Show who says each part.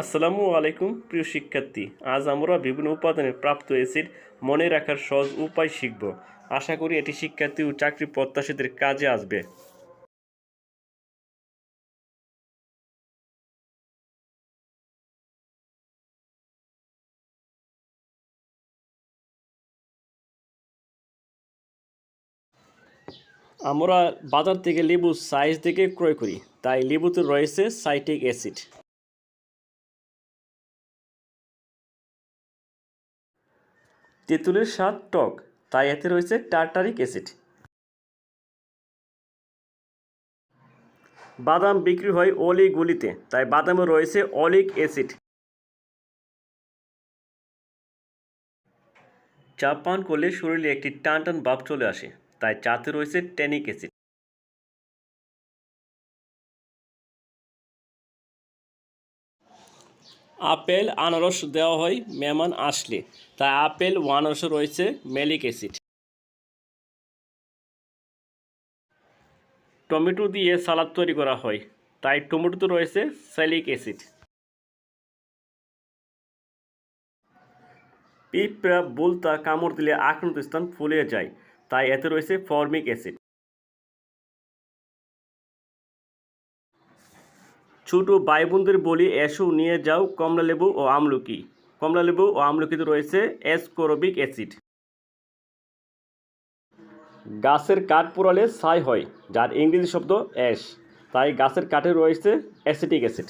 Speaker 1: আসসালামু আলাইকুম, প্রিয় শিক্ষার্থী। আজ আমরা বিভিন্ন উপাদানের প্রাপ্ত অ্যাসিড মনে রাখার সহজ উপায় শিখব। আশা করি এটি শিক্ষার্থী ও চাকরি প্রত্যাশীদের কাজে আসবে। আমরা বাজার থেকে লেবু সাইজ থেকে ক্রয় করি। তাই লেবুতে রয়েছে সাইটিক অ্যাসিড তেঁতুলের স্বাদ টক, তাই এতে রয়েছে টার্টারিক অ্যাসিড। বাদাম বিক্রি হয় অলিগুলিতে তাই বাদামে রয়েছে অলিক অ্যাসিড। চা পান করলে শরীরে একটি টান টান ভাব চলে আসে, তাই চাতে রয়েছে ট্যানিক অ্যাসিড। আপেল আনারস দেওয়া হয় মেহমান আসলে। তাই আপেল ও আনারসে রয়েছে ম্যালিক অ্যাসিড। টমেটো দিয়ে সালাদ তৈরি করা হয়। তাই টমেটোতে রয়েছে স্যালিক অ্যাসিড। পিঁপড়া, বলতা, কামড় দিলে আক্রান্ত স্থান ফুলে যায়। তাই এতে রয়েছে ফর্মিক অ্যাসিড। ছোট ভাই বোনদের বলি এসো নিয়ে যাও কমলালেবু ও আমলকি। কমলালেবু ও আমলকিতে রয়েছে অ্যাসকোরবিক অ্যাসিড। গাছের কাঠ পোড়ালে ছাই হয়, যার ইংরেজি শব্দ অ্যাশ। তাই গাছের কাঠে রয়েছে অ্যাসিটিক অ্যাসিড।